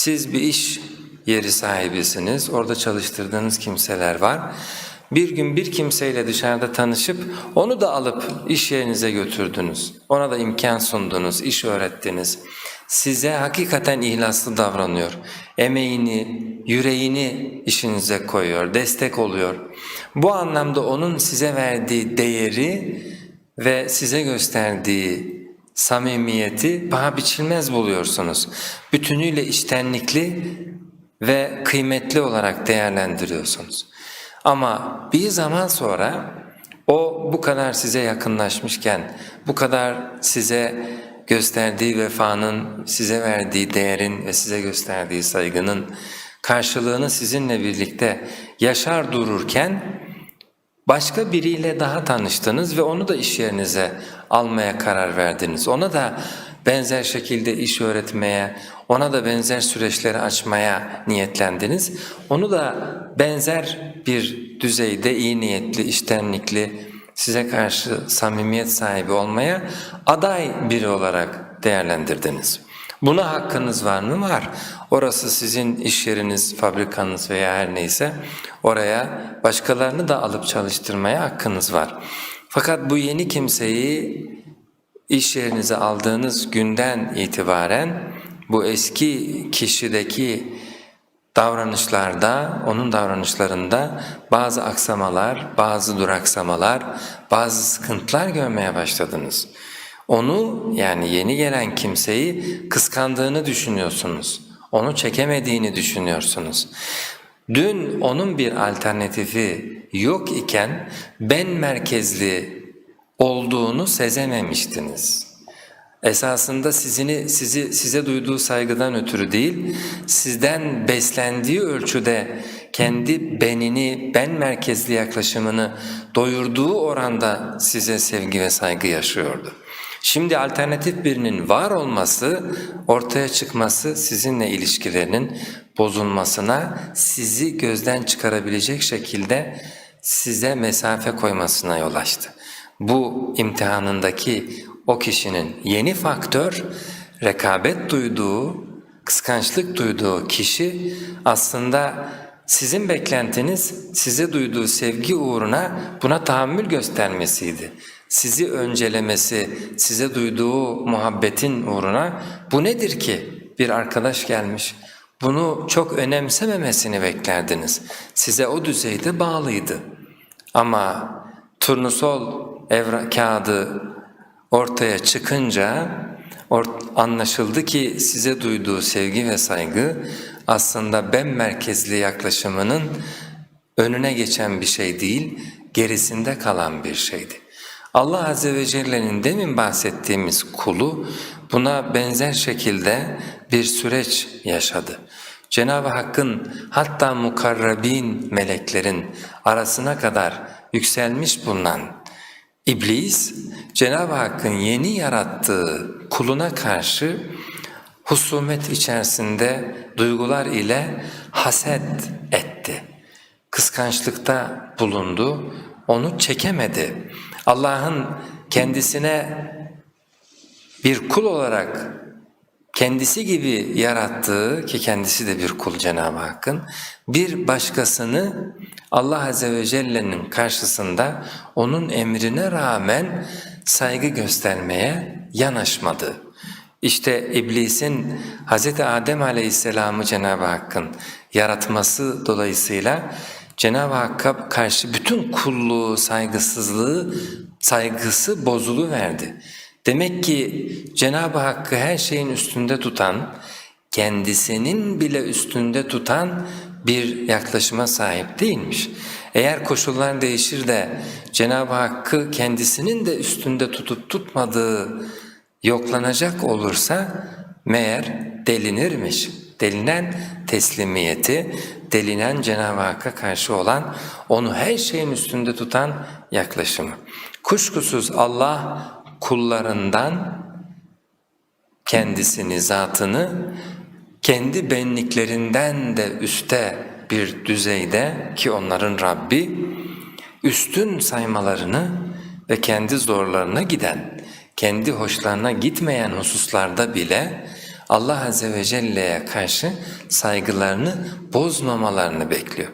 Siz bir iş yeri sahibisiniz, orada çalıştırdığınız kimseler var. Bir gün bir kimseyle dışarıda tanışıp onu da alıp iş yerinize götürdünüz. Ona da imkan sundunuz, iş öğrettiniz. Size hakikaten ihlaslı davranıyor. Emeğini, yüreğini işinize koyuyor, destek oluyor. Bu anlamda onun size verdiği değeri ve size gösterdiği samimiyeti paha biçilmez buluyorsunuz. Bütünüyle içtenlikli ve kıymetli olarak değerlendiriyorsunuz. Ama bir zaman sonra o bu kadar size yakınlaşmışken, bu kadar size gösterdiği vefanın, size verdiği değerin ve size gösterdiği saygının karşılığını sizinle birlikte yaşar dururken Başka biriyle daha tanıştınız ve onu da iş yerinize almaya karar verdiniz. Ona da benzer şekilde iş öğretmeye, ona da benzer süreçleri açmaya niyetlendiniz. Onu da benzer bir düzeyde iyi niyetli, iştenlikli, size karşı samimiyet sahibi olmaya aday biri olarak değerlendirdiniz. Buna hakkınız var mı? Var. Orası sizin iş yeriniz, fabrikanız veya her neyse oraya başkalarını da alıp çalıştırmaya hakkınız var. Fakat bu yeni kimseyi iş yerinize aldığınız günden itibaren bu eski kişideki davranışlarda, onun davranışlarında bazı aksamalar, bazı duraksamalar, bazı sıkıntılar görmeye başladınız. Onu yani yeni gelen kimseyi kıskandığını düşünüyorsunuz. Onu çekemediğini düşünüyorsunuz. Dün onun bir alternatifi yok iken ben merkezli olduğunu sezememiştiniz. Esasında sizini sizi size duyduğu saygıdan ötürü değil, sizden beslendiği ölçüde kendi benini, ben merkezli yaklaşımını doyurduğu oranda size sevgi ve saygı yaşıyordu. Şimdi alternatif birinin var olması, ortaya çıkması sizinle ilişkilerinin bozulmasına, sizi gözden çıkarabilecek şekilde size mesafe koymasına yol açtı. Bu imtihanındaki o kişinin yeni faktör, rekabet duyduğu, kıskançlık duyduğu kişi aslında sizin beklentiniz size duyduğu sevgi uğruna buna tahammül göstermesiydi. Sizi öncelemesi, size duyduğu muhabbetin uğruna bu nedir ki? Bir arkadaş gelmiş, bunu çok önemsememesini beklerdiniz. Size o düzeyde bağlıydı. Ama turnusol evra kağıdı ortaya çıkınca anlaşıldı ki size duyduğu sevgi ve saygı aslında ben merkezli yaklaşımının önüne geçen bir şey değil, gerisinde kalan bir şeydi. Allah Azze ve Celle'nin demin bahsettiğimiz kulu buna benzer şekilde bir süreç yaşadı. Cenab-ı Hakk'ın hatta mukarrabin meleklerin arasına kadar yükselmiş bulunan İblis, Cenab-ı Hakk'ın yeni yarattığı kuluna karşı husumet içerisinde duygular ile haset etti. Kıskançlıkta bulundu, onu çekemedi. Allah'ın kendisine bir kul olarak kendisi gibi yarattığı ki kendisi de bir kul Cenab-ı Hakk'ın bir başkasını Allah Azze ve Celle'nin karşısında onun emrine rağmen saygı göstermeye yanaşmadı. İşte iblisin Hz. Adem Aleyhisselam'ı Cenab-ı Hakk'ın yaratması dolayısıyla Cenab-ı Hakk'a karşı bütün kulluğu, saygısızlığı, saygısı bozulu verdi. Demek ki Cenab-ı Hakk'ı her şeyin üstünde tutan, kendisinin bile üstünde tutan bir yaklaşıma sahip değilmiş. Eğer koşullar değişir de Cenab-ı Hakk'ı kendisinin de üstünde tutup tutmadığı yoklanacak olursa meğer delinirmiş. Delinen teslimiyeti, delinen Cenab-ı Hakk'a karşı olan, onu her şeyin üstünde tutan yaklaşımı. Kuşkusuz Allah kullarından kendisini, zatını kendi benliklerinden de üste bir düzeyde ki onların Rabbi üstün saymalarını ve kendi zorlarına giden, kendi hoşlarına gitmeyen hususlarda bile Allah Azze ve Celle'ye karşı saygılarını bozmamalarını bekliyor.